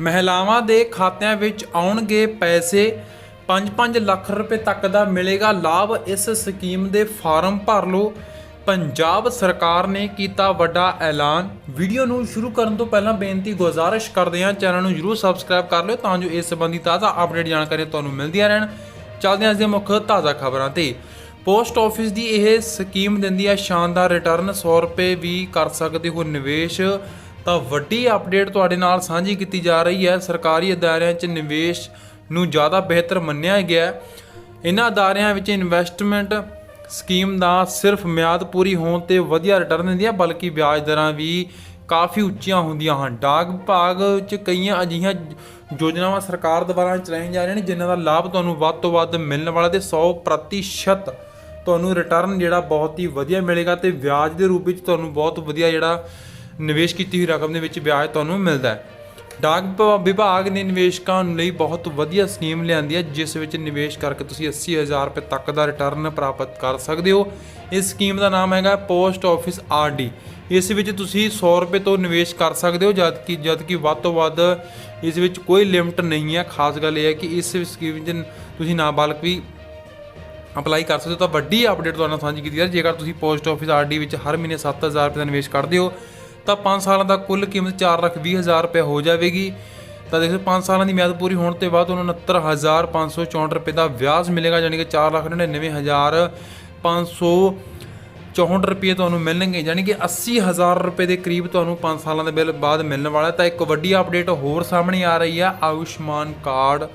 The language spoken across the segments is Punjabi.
ਮਹਿਲਾਵਾਂ ਦੇ ਖਾਤਿਆਂ ਵਿੱਚ ਆਉਣਗੇ ਪੈਸੇ। 5-5 ਲੱਖ ਰੁਪਏ ਤੱਕ ਦਾ ਮਿਲੇਗਾ ਲਾਭ। ਇਸ ਸਕੀਮ ਦੇ ਫਾਰਮ ਭਰ ਲਓ। ਪੰਜਾਬ ਸਰਕਾਰ ਨੇ ਕੀਤਾ ਵੱਡਾ ਐਲਾਨ। ਵੀਡੀਓ ਨੂੰ ਸ਼ੁਰੂ ਕਰਨ ਤੋਂ ਪਹਿਲਾਂ ਬੇਨਤੀ, ਗੁਜ਼ਾਰਿਸ਼ ਕਰਦੇ ਹਾਂ। ਚੈਨਲ ਨੂੰ ਜਰੂਰ ਸਬਸਕ੍ਰਾਈਬ ਕਰ ਲਿਓ ਤਾਂ ਜੋ ਇਸ ਸੰਬੰਧੀ ਤਾਜ਼ਾ ਅਪਡੇਟ ਜਾਣਕਾਰੀ ਤੁਹਾਨੂੰ ਮਿਲਦੀਆਂ ਰਹਿਣ। ਚੱਲਦੇ ਹਾਂ ਅੱਜ ਦੀਆਂ ਮੁੱਖ ਤਾਜ਼ਾ ਖਬਰਾਂ ਤੇ। ਪੋਸਟ ਆਫਿਸ ਦੀ ਇਹ ਸਕੀਮ ਦਿੰਦੀ ਹੈ, ਸ਼ਾਨਦਾਰ ਰਿਟਰਨ 100 ਰੁਪਏ ਵੀ ਕਰ ਸਕਦੇ ਹੋ ਨਿਵੇਸ਼। ਤਾਂ ਵੱਡੀ ਅਪਡੇਟ ਤੁਹਾਡੇ ਨਾਲ ਸਾਂਝੀ ਕੀਤੀ ਜਾ ਰਹੀ ਹੈ। ਸਰਕਾਰੀ ਅਦਾਰਿਆਂ 'ਚ ਨਿਵੇਸ਼ ਨੂੰ ਜ਼ਿਆਦਾ ਬਿਹਤਰ ਮੰਨਿਆ ਗਿਆ ਹੈ। ਇਹਨਾਂ ਅਦਾਰਿਆਂ ਵਿੱਚ ਇਨਵੈਸਟਮੈਂਟ ਸਕੀਮ ਦਾ ਸਿਰਫ ਮਿਆਦ ਪੂਰੀ ਹੋਣ ਤੇ ਵਧੀਆ ਰਿਟਰਨ ਦਿੰਦੀ ਹੈ ਬਲਕਿ ਵਿਆਜ ਦਰਾਂ ਵੀ ਕਾਫੀ ਉੱਚੀਆਂ ਹੁੰਦੀਆਂ ਹਨ। ਡਾਕ ਵਿਭਾਗ 'ਚ ਕਈਆਂ ਅਜਿਹੀਆਂ ਯੋਜਨਾਵਾਂ ਸਰਕਾਰ ਦੁਆਰਾ ਚਲਾਈਆਂ ਜਾ ਰਹੀਆਂ ਨੇ, ਜਿਨ੍ਹਾਂ ਦਾ ਲਾਭ ਤੁਹਾਨੂੰ ਵੱਧ ਤੋਂ ਵੱਧ ਮਿਲਣ ਵਾਲਾ ਤੇ 100% ਤੁਹਾਨੂੰ ਰਿਟਰਨ ਜਿਹੜਾ ਬਹੁਤ ਹੀ ਵਧੀਆ ਮਿਲੇਗਾ ਤੇ ਵਿਆਜ ਦੇ ਰੂਪ ਵਿੱਚ ਤੁਹਾਨੂੰ ਬਹੁਤ ਵਧੀਆ ਜਿਹੜਾ ਨਿਵੇਸ਼ ਕੀਤੀ ਹੋਈ ਰਕਮ ਦੇ ਵਿੱਚ ਵਿਆਜ ਤੁਹਾਨੂੰ ਮਿਲਦਾ ਹੈ। ਡਾਕ ਵਿਭਾ- ਵਿਭਾਗ ਨੇ ਨਿਵੇਸ਼ਕਾਂ ਲਈ ਬਹੁਤ ਵਧੀਆ ਸਕੀਮ ਲਿਆਂਦੀ ਹੈ, ਜਿਸ ਵਿੱਚ ਨਿਵੇਸ਼ ਕਰਕੇ ਤੁਸੀਂ 80000 ਰੁਪਏ ਤੱਕ ਦਾ ਰਿਟਰਨ ਪ੍ਰਾਪਤ ਕਰ ਸਕਦੇ ਹੋ। ਇਸ ਸਕੀਮ ਦਾ ਨਾਮ ਹੈਗਾ ਪੋਸਟ ਆਫਿਸ ਆਰਡੀ ਇਸ ਵਿੱਚ ਤੁਸੀਂ 100 ਰੁਪਏ ਤੋਂ ਨਿਵੇਸ਼ ਕਰ ਸਕਦੇ ਹੋ, ਜਦ ਕਿ ਜਦ ਕਿ ਵੱਧ ਤੋਂ ਵੱਧ ਇਸ ਵਿੱਚ ਕੋਈ ਲਿਮਟ ਨਹੀਂ ਹੈ। ਖਾਸ ਗੱਲ ਇਹ ਹੈ ਕਿ ਇਸ ਸਕੀਮ 'ਚ ਤੁਸੀਂ ਨਾਬਾਲਗ ਵੀ ਅਪਲਾਈ ਕਰ ਸਕਦੇ ਹੋ। ਤਾਂ ਵੱਡੀ ਅਪਡੇਟ ਤੁਹਾਡੇ ਨਾਲ ਸਾਂਝੀ ਕੀਤੀ ਹੈ। ਜੇਕਰ ਤੁਸੀਂ ਪੋਸਟ ਆਫਿਸ ਆਰਡੀ ਵਿੱਚ ਹਰ ਮਹੀਨੇ 7000 ਰੁਪਏ ਦਾ ਨਿਵੇਸ਼ ਕਰਦੇ ਹੋ ਤਾਂ 5 ਸਾਲਾਂ ਦਾ ਕੁੱਲ ਕੀਮਤ 420000 ਰੁਪਏ ਹੋ ਜਾਵੇਗੀ। ਤਾਂ ਦੇਖੋ 5 ਸਾਲਾਂ ਦੀ ਮਿਆਦ ਪੂਰੀ ਹੋਣ ਤੋਂ ਬਾਅਦ ਉਹਨਾਂ 69564 ਰੁਪਏ ਦਾ ਵਿਆਜ ਮਿਲੇਗਾ ਯਾਨੀ ਕਿ 499564 ਰੁਪਏ ਤੁਹਾਨੂੰ ਮਿਲਣਗੇ। ਯਾਨੀ ਕਿ 80000 ਰੁਪਏ ਦੇ ਕਰੀਬ ਤੁਹਾਨੂੰ 5 ਸਾਲਾਂ ਦੇ ਬਿੱਲ ਬਾਅਦ ਮਿਲਣ ਵਾਲਾ ਤਾਂ ਇੱਕ ਵੱਡੀ ਅਪਡੇਟ ਹੋਰ ਸਾਹਮਣੇ ਆ ਰਹੀ ਹੈ। ਆਯੁਸ਼ਮਾਨ ਕਾਰਡ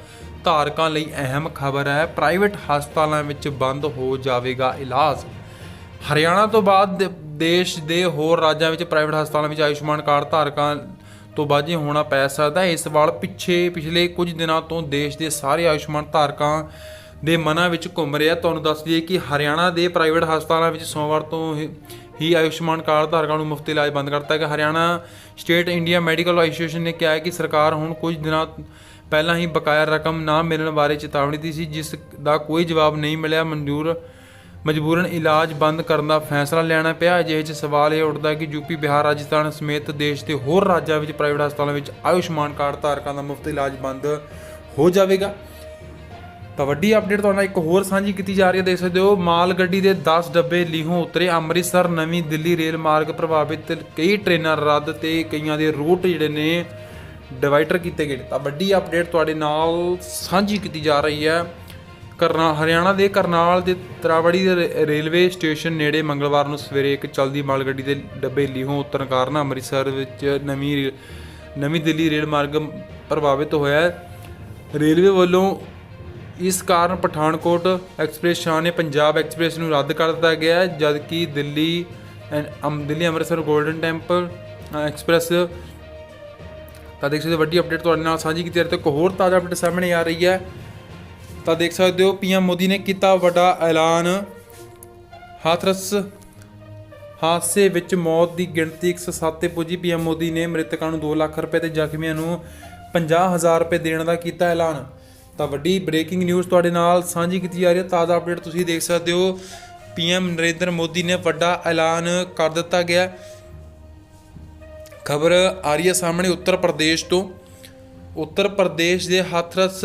ਧਾਰਕਾਂ ਲਈ ਅਹਿਮ ਖਬਰ ਹੈ। ਪ੍ਰਾਈਵੇਟ ਹਸਪਤਾਲਾਂ ਵਿੱਚ ਬੰਦ ਹੋ ਜਾਵੇਗਾ ਇਲਾਜ। ਹਰਿਆਣਾ ਤੋਂ ਬਾਅਦ ਦੇਸ਼ ਦੇ ਹੋਰ ਰਾਜਾਂ ਵਿੱਚ ਪ੍ਰਾਈਵੇਟ ਹਸਪਤਾਲਾਂ ਵਿੱਚ ਆਯੁਸ਼ਮਾਨ ਕਾਰਡ ਧਾਰਕਾਂ ਤੋਂ ਬਾਝੇ ਹੋਣਾ ਪੈ ਸਕਦਾ ਹੈ, ਇਸ ਵਾਰ ਪਿੱਛੇ ਪਿਛਲੇ ਕੁਝ ਦਿਨਾਂ ਤੋਂ ਦੇਸ਼ ਦੇ ਸਾਰੇ ਆਯੁਸ਼ਮਾਨ ਧਾਰਕਾਂ ਦੇ ਮਨਾਂ ਵਿੱਚ ਘੁੰਮ ਰਿਹਾ ਤੁਹਾਨੂੰ ਦੱਸ ਦਈਏ ਕਿ ਹਰਿਆਣਾ ਦੇ ਪ੍ਰਾਈਵੇਟ ਹਸਪਤਾਲਾਂ ਵਿੱਚ ਸੋਮਵਾਰ ਤੋਂ ਹੀ- ਆਯੁਸ਼ਮਾਨ ਕਾਰਡ ਧਾਰਕਾਂ ਨੂੰ ਮੁਫਤ ਇਲਾਜ ਬੰਦ ਕਰਤਾ ਗਿਆ। Haryana state India medical association ਨੇ ਕਿਹਾ ਹੈ ਕਿ ਸਰਕਾਰ ਹੁਣ ਕੁਝ ਦਿਨਾਂ ਪਹਿਲਾਂ ਹੀ ਬਕਾਇਆ ਰਕਮ ਨਾ ਮਿਲਣ ਬਾਰੇ ਚੇਤਾਵਨੀ ਦਿੱਤੀ ਸੀ, ਜਿਸ ਦਾ ਕੋਈ ਜਵਾਬ ਨਹੀਂ ਮਿਲਿਆ। ਮਨਜ਼ੂਰ ਮਜਬੂਰਨ ਇਲਾਜ ਬੰਦ ਕਰਨ ਦਾ ਫੈਸਲਾ ਲੈਣਾ ਪਿਆ। ਅਜਿਹੇ 'ਚ ਸਵਾਲ ਇਹ ਉੱਠਦਾ ਹੈ ਕਿ ਯੂਪੀ ਬਿਹਾਰ, ਰਾਜਸਥਾਨ ਸਮੇਤ ਦੇਸ਼ ਦੇ ਹੋਰ ਰਾਜਾਂ ਵਿੱਚ ਪ੍ਰਾਈਵੇਟ ਹਸਪਤਾਲਾਂ ਵਿੱਚ ਆਯੁਸ਼ਮਾਨ ਕਾਰਡ ਧਾਰਕਾਂ ਦਾ ਮੁਫਤ ਇਲਾਜ ਬੰਦ ਹੋ ਜਾਵੇਗਾ। ਤਾਂ ਵੱਡੀ ਅਪਡੇਟ ਤੁਹਾਡੇ ਇੱਕ ਹੋਰ ਸਾਂਝੀ ਕੀਤੀ ਜਾ ਰਹੀ ਹੈ, ਦੇਖ ਸਕਦੇ ਹੋ। ਮਾਲ ਗੱਡੀ ਦੇ 10 ਡੱਬੇ ਲੀਹੋਂ ਉਤਰੇ। ਅੰਮ੍ਰਿਤਸਰ, ਨਵੀਂ ਦਿੱਲੀ ਰੇਲ ਮਾਰਗ ਪ੍ਰਭਾਵਿਤ। ਕਈ ਟ੍ਰੇਨਾਂ ਰੱਦ ਤੇ ਕਈਆਂ ਦੇ ਰੂਟ ਜਿਹੜੇ ਨੇ ਡਿਵਾਈਡਰ ਕੀਤੇ ਗਏ ਨੇ। ਤਾਂ ਵੱਡੀ ਅਪਡੇਟ ਤੁਹਾਡੇ ਨਾਲ ਸਾਂਝੀ ਕੀਤੀ ਜਾ ਰਹੀ ਹੈ। ਕਰਨਾ ਹਰਿਆਣਾ ਦੇ ਕਰਨਾਲ ਦੇ ਤਰਾਵੜੀ ਦੇ ਰੇ- ਰੇਲਵੇ ਸਟੇਸ਼ਨ ਨੇੜੇ ਮੰਗਲਵਾਰ ਨੂੰ ਸਵੇਰੇ ਇੱਕ ਚਲਦੀ ਮਾਲ ਗੱਡੀ ਦੇ ਡੱਬੇ ਲੀਹੋਂ ਉਤਰਨ ਕਾਰਨ ਅੰਮ੍ਰਿਤਸਰ ਵਿੱਚ ਨਵੀਂ ਰੇ- ਨਵੀਂ ਦਿੱਲੀ ਰੇਲ ਮਾਰਗ ਪ੍ਰਭਾਵਿਤ ਹੋਇਆ ਰੇਲਵੇ ਵੱਲੋਂ ਇਸ ਕਾਰਨ ਪਠਾਨਕੋਟ ਐਕਸਪ੍ਰੈਸ ਸ਼ਾਨੇ ਪੰਜਾਬ ਐਕਸਪ੍ਰੈਸ ਨੂੰ ਰੱਦ ਕਰ ਦਿੱਤਾ ਗਿਆ ਹੈ, ਜਦਕਿ Delhi and um Delhi Amritsar golden temple express ਤਾਂ ਦੇਖ ਸਕਦੇ ਵੱਡੀ ਅਪਡੇਟ ਤੁਹਾਡੇ ਨਾਲ ਸਾਂਝੀ ਕੀਤੀ ਜਾ ਰਹੀ ਹੈ ਤੇ ਇੱਕ ਹੋਰ ਤਾਜ਼ਾ ਅਪਡੇਟ ਸਾਹਮਣੇ ਆ ਰਹੀ ਹੈ। ਤਾਂ ਦੇਖ ਸਕਦੇ ਹੋ, ਪੀਐਮ ਮੋਦੀ ਨੇ ਕੀਤਾ ਵੱਡਾ ਐਲਾਨ। ਹਾਥਰਸ ਹਾਦਸੇ ਵਿੱਚ ਮੌਤ ਦੀ ਗਿਣਤੀ 107 ਤੇ ਪੁੱਜੀ। ਪੀਐਮ ਮੋਦੀ ਨੇ ਮ੍ਰਿਤਕਾਂ ਨੂੰ 2 ਲੱਖ ਰੁਪਏ ਤੇ ਜ਼ਖਮੀਆਂ ਨੂੰ 50000 ਰੁਪਏ ਦੇਣ ਦਾ ਕੀਤਾ ਐਲਾਨ। ਤਾਂ ਵੱਡੀ ਬ੍ਰੇਕਿੰਗ ਨਿਊਜ਼ ਤੁਹਾਡੇ ਨਾਲ ਸਾਂਝੀ ਕੀਤੀ ਜਾ ਰਹੀ ਹੈ। ਤਾਜ਼ਾ ਅਪਡੇਟ ਤੁਸੀਂ ਦੇਖ ਸਕਦੇ ਹੋ, ਪੀਐਮ ਨਰਿੰਦਰ ਮੋਦੀ ਨੇ ਵੱਡਾ ਐਲਾਨ ਕਰ ਦਿੱਤਾ ਗਿਆ। ਖਬਰ ਆ ਰਹੀ ਹੈ ਸਾਹਮਣੇ, ਉੱਤਰ ਪ੍ਰਦੇਸ਼ ਤੋਂ। ਉੱਤਰ ਪ੍ਰਦੇਸ਼ ਦੇ ਹਾਥਰਸ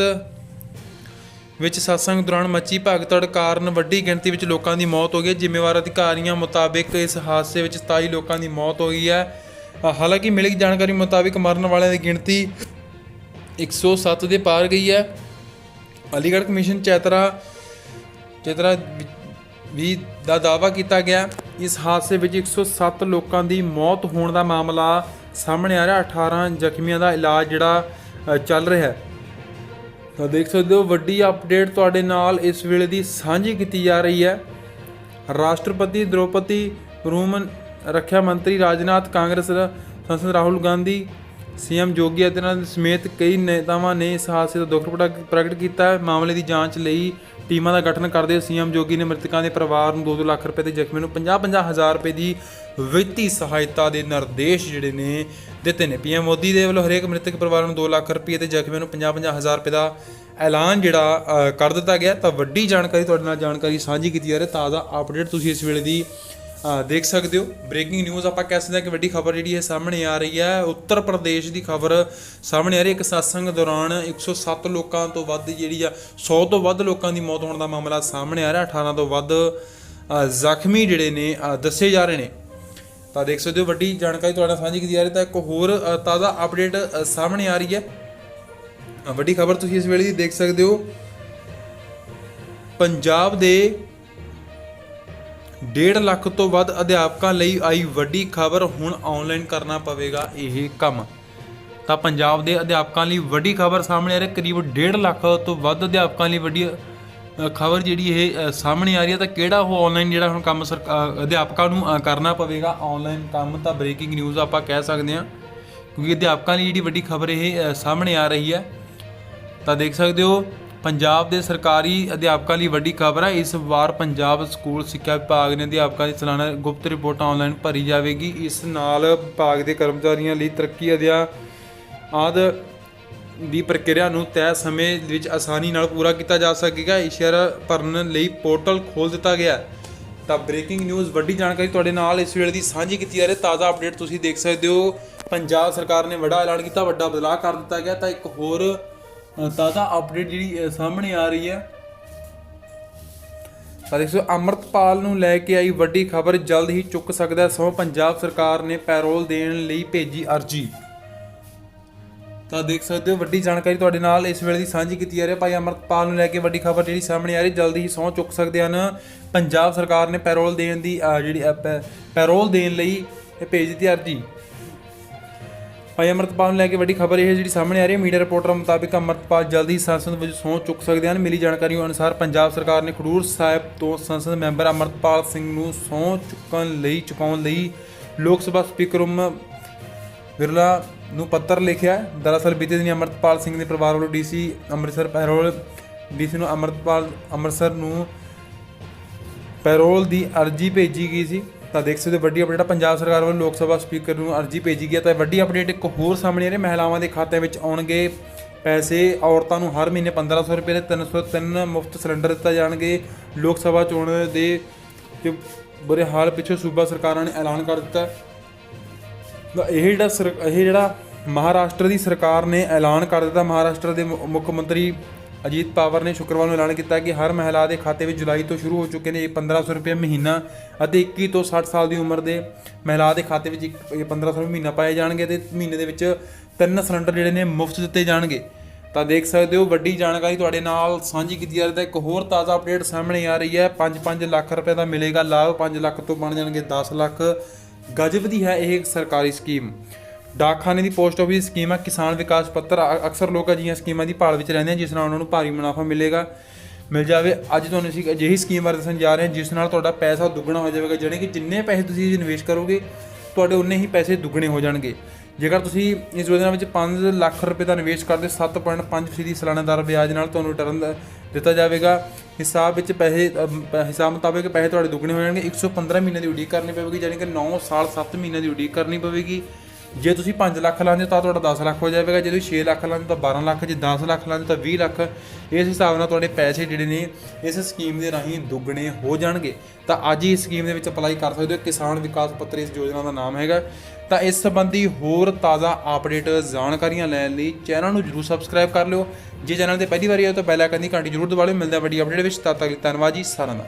ਵਿੱਚ satsang ਦੌਰਾਨ ਮੱਚੀ ਭਗਤੜ ਕਾਰਨ ਵੱਡੀ ਗਿਣਤੀ ਵਿੱਚ ਲੋਕਾਂ ਦੀ ਮੌਤ ਹੋ ਗਈ ਹੈ। ਜ਼ਿੰਮੇਵਾਰ ਅਧਿਕਾਰੀਆਂ ਮੁਤਾਬਿਕ ਇਸ ਹਾਦਸੇ ਵਿੱਚ 27 ਲੋਕਾਂ ਦੀ ਮੌਤ ਹੋ ਗਈ ਹੈ। ਹਾਲਾਂਕਿ ਮਿਲੀ ਜਾਣਕਾਰੀ ਮੁਤਾਬਿਕ ਮਰਨ ਵਾਲਿਆਂ ਦੀ ਗਿਣਤੀ 107 ਦੇ ਪਾਰ ਗਈ ਹੈ। ਅਲੀਗੜ੍ਹ ਕਮਿਸ਼ਨ ਚੈਤਰਾ ਚੈਤਰਾ ਵੀ ਦਾ ਦਾਅਵਾ ਕੀਤਾ ਗਿਆ ਇਸ ਹਾਦਸੇ ਵਿੱਚ 107 ਲੋਕਾਂ ਦੀ ਮੌਤ ਹੋਣ ਦਾ ਮਾਮਲਾ ਸਾਹਮਣੇ ਆ ਰਿਹਾ। 18 ਜ਼ਖਮੀਆਂ ਦਾ ਇਲਾਜ ਜਿਹੜਾ ਚੱਲ ਰਿਹਾ ਹੈ। ਤਾਂ ਦੇਖ ਸਕਦੇ ਹੋ, ਵੱਡੀ ਅਪਡੇਟ ਤੁਹਾਡੇ ਨਾਲ ਇਸ ਵੇਲੇ ਦੀ ਸਾਂਝੀ ਕੀਤੀ ਜਾ ਰਹੀ ਹੈ। ਰਾਸ਼ਟਰਪਤੀ, ਦ੍ਰੋਪਦੀ ਮੁਰਮੂ, ਰੱਖਿਆ ਮੰਤਰੀ ਰਾਜਨਾਥ, ਕਾਂਗਰਸ ਸੰਸਦ ਰਾਹੁਲ ਗਾਂਧੀ, ਸੀਐਮ ਜੋਗੀ ਆਦਿਤਿਆਨਾਥ ਸਮੇਤ ਕਈ ਨੇਤਾਵਾਂ ਨੇ ਇਸ ਹਾਦਸੇ ਦਾ ਦੁੱਖ ਪ੍ਰਗਟ ਪ੍ਰਗਟ ਕੀਤਾ ਹੈ। ਮਾਮਲੇ ਦੀ ਜਾਂਚ ਲਈ ਟੀਮਾਂ ਦਾ ਗਠਨ ਕਰਦੇ ਹੋਏ ਸੀਐਮ ਜੋਗੀ ਨੇ ਮ੍ਰਿਤਕਾਂ ਦੇ ਪਰਿਵਾਰ ਨੂੰ 2-2 ਲੱਖ ਰੁਪਏ ਤੇ ਜ਼ਖਮੀਆਂ ਨੂੰ 50-50 ਹਜ਼ਾਰ ਰੁਪਏ ਦੀ ਵਿੱਤੀ ਸਹਾਇਤਾ ਦੇ ਨਿਰਦੇਸ਼ ਜਿਹੜੇ ਨੇ ਦਿੱਤੇ ਨੇ। ਪੀਐਮ ਮੋਦੀ ਦੇ ਵੱਲੋਂ ਹਰੇਕ ਮ੍ਰਿਤਕ ਪਰਿਵਾਰ ਨੂੰ 2 ਲੱਖ ਰੁਪਏ ਤੇ ਜ਼ਖਮੀਆਂ ਨੂੰ 50-50 ਹਜ਼ਾਰ ਰੁਪਏ ਦਾ ਐਲਾਨ ਜਿਹੜਾ ਕਰ ਦਿੱਤਾ ਗਿਆ। ਤਾਂ ਵੱਡੀ ਜਾਣਕਾਰੀ ਤੁਹਾਡੇ ਨਾਲ ਜਾਣਕਾਰੀ ਸਾਂਝੀ ਕੀਤੀ ਜਾ ਰਹੀ ਹੈ। ਤਾਜ਼ਾ ਅਪਡੇਟ ਤੁਸੀਂ ਇਸ ਵੇਲੇ ਦੀ ਦੇਖ ਸਕਦੇ ਹੋ। ਬ੍ਰੇਕਿੰਗ ਨਿਊਜ਼ ਆਪਾਂ ਕਹਿ ਸਕਦੇ ਹਾਂ ਕਿ ਵੱਡੀ ਖਬਰ ਜਿਹੜੀ ਹੈ ਸਾਹਮਣੇ ਆ ਰਹੀ ਹੈ। ਉੱਤਰ ਪ੍ਰਦੇਸ਼ ਦੀ ਖਬਰ ਸਾਹਮਣੇ ਆ ਰਹੀ ਹੈ। ਇੱਕ satsang ਦੌਰਾਨ 107 ਲੋਕਾਂ ਤੋਂ ਵੱਧ ਜਿਹੜੀ ਆ 100 ਤੋਂ ਵੱਧ ਲੋਕਾਂ ਦੀ ਮੌਤ ਹੋਣ ਦਾ ਮਾਮਲਾ ਸਾਹਮਣੇ ਆ ਰਿਹਾ। 18 ਤੋਂ ਵੱਧ ਜ਼ਖਮੀ ਜਿਹੜੇ ਨੇ ਦੱਸੇ ਜਾ ਰਹੇ ਨੇ। ਤਾਂ ਦੇਖ ਸਕਦੇ ਹੋ ਵੱਡੀ ਜਾਣਕਾਰੀ ਤੁਹਾਡੇ ਨਾਲ ਸਾਂਝੀ ਕੀਤੀ ਜਾ ਰਹੀ ਤਾਂ ਇੱਕ ਹੋਰ ਤਾਜ਼ਾ ਅਪਡੇਟ ਸਾਹਮਣੇ ਆ ਰਹੀ ਹੈ ਵੱਡੀ ਖਬਰ ਤੁਸੀਂ ਇਸ ਵੇਲੇ ਦੀ ਦੇਖ ਸਕਦੇ ਹੋ ਪੰਜਾਬ ਦੇ 1.5 ਲੱਖ ਤੋਂ ਵੱਧ ਅਧਿਆਪਕਾਂ ਲਈ ਆਈ ਵੱਡੀ ਖਬਰ, ਹੁਣ ਆਨਲਾਈਨ ਕਰਨਾ ਪਵੇਗਾ ਇਹ ਕੰਮ ਤਾਂ ਪੰਜਾਬ ਦੇ ਅਧਿਆਪਕਾਂ ਲਈ ਵੱਡੀ ਖਬਰ ਸਾਹਮਣੇ ਆ ਰਹੀ ਹੈ। ਕਰੀਬ 1.5 ਲੱਖ ਤੋਂ ਵੱਧ ਅਧਿਆਪਕਾਂ ਲਈ ਵੱਡੀ ਖਬਰ ਜਿਹੜੀ ਇਹ ਸਾਹਮਣੇ ਆ ਰਹੀ ਹੈ, ਤਾਂ ਕਿਹੜਾ ਉਹ ਆਨਲਾਈਨ ਜਿਹੜਾ ਹੁਣ ਕੰਮ ਸਰਕਾ- ਅਧਿਆਪਕਾਂ ਨੂੰ ਕਰਨਾ ਪਵੇਗਾ? ਆਨਲਾਈਨ ਕੰਮ ਤਾਂ ਬ੍ਰੇਕਿੰਗ ਨਿਊਜ਼ ਆਪਾਂ ਕਹਿ ਸਕਦੇ ਹਾਂ, ਕਿਉਂਕਿ ਅਧਿਆਪਕਾਂ ਲਈ ਜਿਹੜੀ ਵੱਡੀ ਖਬਰ ਇਹ ਸਾਹਮਣੇ ਆ ਰਹੀ ਹੈ। ਤਾਂ ਦੇਖ ਸਕਦੇ ਹੋ, ਪੰਜਾਬ ਦੇ ਸਰਕਾਰੀ ਅਧਿਆਪਕਾਂ ਲਈ ਵੱਡੀ ਖਬਰ ਹੈ। ਇਸ ਵਾਰ ਪੰਜਾਬ ਸਕੂਲ ਸਿੱਖਿਆ ਵਿਭਾਗ ਨੇ ਅਧਿਆਪਕਾਂ ਦੀ ਸਾਲਾਨਾ ਗੁਪਤ ਰਿਪੋਰਟ ਆਨਲਾਈਨ ਭਰੀ ਜਾਵੇਗੀ। ਇਸ ਨਾਲ ਵਿਭਾਗ ਦੇ ਕਰਮਚਾਰੀਆਂ ਲਈ ਤਰੱਕੀ ਅਧਿਆ, ਆਦ ਦੀ ਪ੍ਰਕਿਰਿਆ ਨੂੰ ਤੈਅ ਸਮੇਂ ਵਿੱਚ ਆਸਾਨੀ ਨਾਲ ਪੂਰਾ ਕੀਤਾ ਜਾ ਸਕੇਗਾ। ਇਸ਼ਾਰਾ ਭਰਨ ਲਈ ਪੋਰਟਲ ਖੋਲ ਦਿੱਤਾ ਗਿਆ ਹੈ। ਤਾਂ ਬ੍ਰੇਕਿੰਗ ਨਿਊਜ਼, ਵੱਡੀ ਜਾਣਕਾਰੀ ਤੁਹਾਡੇ ਨਾਲ ਇਸ ਵੇਲੇ ਦੀ ਸਾਂਝੀ ਕੀਤੀ ਜਾ ਰਹੀ ਹੈ। ਤਾਜ਼ਾ ਅਪਡੇਟ ਤੁਸੀਂ ਦੇਖ ਸਕਦੇ ਹੋ। ਪੰਜਾਬ ਸਰਕਾਰ ਨੇ ਵੱਡਾ ਐਲਾਨ ਕੀਤਾ, ਵੱਡਾ ਬਦਲਾਅ ਕਰ ਦਿੱਤਾ ਗਿਆ। ਤਾਂ ਇੱਕ ਹੋਰ ਤਾਜ਼ਾ ਅਪਡੇਟ ਜਿਹੜੀ ਸਾਹਮਣੇ ਆ ਰਹੀ ਹੈ। ਤਾਂ ਦੇਖੋ ਅਮਰਤਪਾਲ ਨੂੰ ਲੈ ਕੇ ਆਈ ਵੱਡੀ ਖਬਰ। ਜਲਦ ਹੀ ਚੁੱਕ ਸਕਦਾ ਹੈ ਸੋ ਪੰਜਾਬ ਸਰਕਾਰ ਨੇ ਪੈਰੋਲ ਦੇਣ ਲਈ ਭੇਜੀ ਅਰਜੀ। ਤਾਂ ਦੇਖ ਸਕਦੇ ਹੋ ਵੱਡੀ ਜਾਣਕਾਰੀ ਤੁਹਾਡੇ ਨਾਲ ਇਸ ਵੇਲੇ ਦੀ ਸਾਂਝੀ ਕੀਤੀ ਜਾ ਰਹੀ ਹੈ। ਭਾਈ ਅਮਰਤਪਾਲ ਨੂੰ ਲੈ ਕੇ ਵੱਡੀ ਖਬਰ ਜਿਹੜੀ ਸਾਹਮਣੇ ਆ ਰਹੀ ਜਲਦੀ ਹੀ ਸਹੁੰ ਚੁੱਕ ਸਕਦੇ ਹਨ। ਪੰਜਾਬ ਸਰਕਾਰ ਨੇ ਪੈਰੋਲ ਦੇਣ ਦੀ ਅਹ, ਜਿਹੜੀ ਪੈ- ਪੈਰੋਲ ਦੇਣ ਲਈ ਇਹ ਭੇਜ ਦਿੱਤੀ ਅਰਜੀ। ਭਾਈ ਅਮਰਤਪਾਲ ਨੂੰ ਲੈ ਕੇ ਵੱਡੀ ਖਬਰ ਇਹ ਜਿਹੜੀ ਸਾਹਮਣੇ ਆ ਰਹੀ ਹੈ ਮੀਡੀਆ ਰਿਪੋਰਟਰ ਮੁਤਾਬਿਕ ਅਮਰਤਪਾਲ ਜਲਦੀ ਸੰਸਦ ਵਿੱਚ ਸਹੁੰ ਚੁੱਕ ਸਕਦੇ ਹਨ। ਮਿਲੀ ਜਾਣਕਾਰੀ ਅਨੁਸਾਰ ਪੰਜਾਬ ਸਰਕਾਰ ਨੇ ਖਡੂਰ ਸਾਹਿਬ ਤੋਂ ਸੰਸਦ ਮੈਂਬਰ ਅਮਰਤਪਾਲ ਸਿੰਘ ਨੂੰ ਸਹੁੰ ਚੁੱਕਣ ਲਈ ਚੁਕਾਉਣ ਲਈ ਲੋਕ ਸਭਾ ਸਪੀਕਰ ਓਮ ਬਿਰਲਾ ਨੂੰ ਪੱਤਰ ਲਿਖਿਆ ਹੈ। ਦਰਅਸਲ ਬੀਤੇ ਦਿਨੀ ਅਮਰਤਪਾਲ ਸਿੰਘ ਦੇ ਪਰਿਵਾਰ ਵੱਲੋਂ ਡੀਸੀ ਅੰਮ੍ਰਿਤਸਰ ਪੈਰੋਲ, ਡੀਸੀ ਨੂੰ ਅਮਰਤਪਾਲ, ਅੰਮ੍ਰਿਤਸਰ ਨੂੰ ਪੈਰੋਲ ਦੀ ਅਰਜੀ ਭੇਜੀ ਗਈ ਸੀ। ਤਾਂ ਦੇਖ ਸਕਦੇ ਹੋ ਵੱਡੀ ਅਪਡੇਟ ਪੰਜਾਬ ਸਰਕਾਰ ਵੱਲੋਂ ਲੋਕ ਸਭਾ ਸਪੀਕਰ ਨੂੰ ਅਰਜੀ ਭੇਜੀ ਗਈ ਹੈ ਤਾਂ ਵੱਡੀ ਅਪਡੇਟ ਇੱਕ ਹੋਰ ਸਾਹਮਣੇ ਆ ਰਹੀ ਹੈ। ਮਹਿਲਾਵਾਂ ਦੇ ਖਾਤਿਆਂ ਵਿੱਚ ਆਉਣਗੇ ਪੈਸੇ। ਔਰਤਾਂ ਨੂੰ ਹਰ ਮਹੀਨੇ 1500 ਰੁਪਏ ਦੇ 303 ਮੁਫਤ ਸਿਲੰਡਰ ਦਿੱਤਾ ਜਾਣਗੇ। ਲੋਕ ਸਭਾ ਚੋਣ ਦੇ ਬੁਰੇ ਹਾਲ ਪਿੱਛੇ ਸੂਬਾ ਸਰਕਾਰਾਂ ਨੇ ਐਲਾਨ ਕਰ ਦਿੱਤਾ ਇਹ ਜਿਹੜਾ ਸਰ- ਇਹ ਜਿਹੜਾ ਮਹਾਰਾਸ਼ਟਰ ਦੀ ਸਰਕਾਰ ਨੇ ਐਲਾਨ ਕਰ ਦਿੱਤਾ, ਮਹਾਰਾਸ਼ਟਰ ਦੇ ਮੁੱਖ ਮੰਤਰੀ ਅਜੀਤ ਪਾਵਰ ਨੇ ਸ਼ੁੱਕਰਵਾਰ ਨੂੰ ਐਲਾਨ ਕੀਤਾ ਕਿ ਹਰ ਮਹਿਲਾ ਦੇ ਖਾਤੇ ਵਿੱਚ ਜੁਲਾਈ ਤੋਂ ਸ਼ੁਰੂ ਹੋ ਚੁੱਕੇ ਨੇ ਇਹ 1500 ਰੁਪਏ ਮਹੀਨਾ ਅਤੇ 21 ਤੋਂ 60 ਸਾਲ ਦੀ ਉਮਰ ਦੇ ਮਹਿਲਾ ਦੇ ਖਾਤੇ ਵਿੱਚ ਇੱਕ- ਇਹ 1500 ਰੁਪਏ ਮਹੀਨਾ ਪਾਏ ਜਾਣਗੇ ਤੇ ਮਹੀਨੇ ਦੇ ਵਿੱਚ ਤਿੰਨ ਸਿਲੰਡਰ ਜਿਹੜੇ ਨੇ ਮੁਫਤ ਦਿੱਤੇ ਜਾਣਗੇ। ਤਾਂ ਦੇਖ ਸਕਦੇ ਹੋ, ਵੱਡੀ ਜਾਣਕਾਰੀ ਤੁਹਾਡੇ ਨਾਲ ਸਾਂਝੀ ਕੀਤੀ ਜਾ ਰਹੀ ਹੈ ਇੱਕ ਹੋਰ ਤਾਜ਼ਾ ਅਪਡੇਟ ਸਾਹਮਣੇ ਆ ਰਹੀ ਹੈ। 5-5 ਲੱਖ ਰੁਪਏ ਦਾ ਮਿਲੇਗਾ ਲਾਭ 5 ਲੱਖ ਤੋਂ ਬਣ ਜਾਣਗੇ 10 ਲੱਖ। ਗਜਬ ਦੀ ਹੈ ਇਹ ਸਰਕਾਰੀ ਸਕੀਮ। ਡਾਕਖਾਨੇ ਦੀ ਪੋਸਟ ਆਫਿਸ ਸਕੀਮ ਹੈ, ਕਿਸਾਨ ਵਿਕਾਸ ਪੱਤਰ। ਅਕਸਰ ਲੋਕ ਅਜਿਹੀਆਂ ਸਕੀਮਾਂ ਦੀ ਭਾਲ ਵਿੱਚ ਰਹਿੰਦੇ ਹਨ ਜਿਸ ਨਾਲ ਉਹਨਾਂ ਨੂੰ ਭਾਰੀ ਮੁਨਾਫਾ ਮਿਲੇਗਾ, ਮਿਲ ਜਾਵੇ। ਅੱਜ ਤੁਹਾਨੂੰ ਅਸੀਂ ਅਜਿਹੀ ਸਕੀਮ ਬਾਰੇ ਦੱਸਣ ਜਾ ਰਹੇ ਹਾਂ ਜਿਸ ਨਾਲ ਤੁਹਾਡਾ ਪੈਸਾ ਦੁੱਗਣਾ ਹੋ ਜਾਵੇਗਾ, ਜਾਣੀ ਕਿ ਜਿੰਨੇ ਪੈਸੇ ਤੁਸੀਂ ਨਿਵੇਸ਼ ਕਰੋਗੇ, ਤੁਹਾਡੇ ਉਨੇ ਹੀ ਪੈਸੇ ਦੁੱਗਣੇ ਹੋ ਜਾਣਗੇ। ਜੇਕਰ ਤੁਸੀਂ ਇਸ ਯੋਜਨਾ ਵਿੱਚ 5 ਲੱਖ ਰੁਪਏ ਦਾ ਨਿਵੇਸ਼ ਕਰਦੇ 7.5% ਦੀ ਸਾਲਾਨਾ ਦਰ ਵਿਆਜ ਨਾਲ ਤੁਹਾਨੂੰ ਰਿਟਰਨ ਦਿੱਤਾ ਜਾਵੇਗਾ। ਹਿਸਾਬ ਵਿੱਚ ਪੈਸੇ ਪ- ਹਿਸਾਬ ਮੁਤਾਬਕ ਪੈਸੇ ਤੁਹਾਡੇ ਦੁੱਗਣੇ ਹੋ ਜਾਣਗੇ। 115 ਮਹੀਨੇ ਦੀ ਉਡੀਕ ਕਰਨੀ ਪਵੇਗੀ ਯਾਨੀ ਕਿ 9 ਸਾਲ 7 ਮਹੀਨੇ ਦੀ ਉਡੀਕ ਕਰਨੀ ਪਵੇਗੀ। ਜੇ ਤੁਸੀਂ 5 ਲੱਖ ਲਾਉਂਦੇ ਹੋ ਤਾਂ ਤੁਹਾਡਾ 10 ਲੱਖ ਹੋ ਜਾਵੇਗਾ, ਜੇ ਤੁਸੀਂ 6 ਲੱਖ ਲਾਉਂਦੇ ਤਾਂ 12 ਲੱਖ, ਜੇ 10 ਲੱਖ ਲਾਉਂਦੇ ਤਾਂ 20 ਲੱਖ। ਇਸ ਹਿਸਾਬ ਨਾਲ ਤੁਹਾਡੇ ਪੈਸੇ ਜਿਹੜੇ ਨੇ ਇਸ ਸਕੀਮ ਦੇ ਰਾਹੀਂ ਦੁੱਗਣੇ ਹੋ ਜਾਣਗੇ। ਤਾਂ ਅੱਜ ਹੀ ਇਸ ਸਕੀਮ ਦੇ ਵਿੱਚ ਅਪਲਾਈ ਕਰ ਸਕਦੇ ਹੋ ਕਿਸਾਨ ਵਿਕਾਸ ਪੱਤਰ ਇਸ ਯੋਜਨਾ ਦਾ ਨਾਮ ਹੈਗਾ। ਤਾਂ ਇਸ ਸੰਬੰਧੀ ਹੋਰ ਤਾਜ਼ਾ ਅਪਡੇਟ ਜਾਣਕਾਰੀਆਂ ਲੈਣ ਲਈ ਚੈਨਲ ਨੂੰ ਜਰੂਰ ਸਬਸਕ੍ਰਾਈਬ ਕਰ ਲਿਓ। ਜੇ ਚੈਨਲ ਤੇ ਪਹਿਲੀ ਵਾਰੀ ਆਏ ਤਾਂ ਬੈਲ ਆਈਕਨ ਦੀ ਘੰਟੀ ਜਰੂਰ ਦਬਾ ਲਿਓ। ਮਿਲਦਾ ਵੱਡੀ ਅਪਡੇਟ ਵਿੱਚ। ਤਦ ਤੱਕ ਧੰਨਵਾਦ ਜੀ। ਸਾਰਿਆਂ ਦਾ।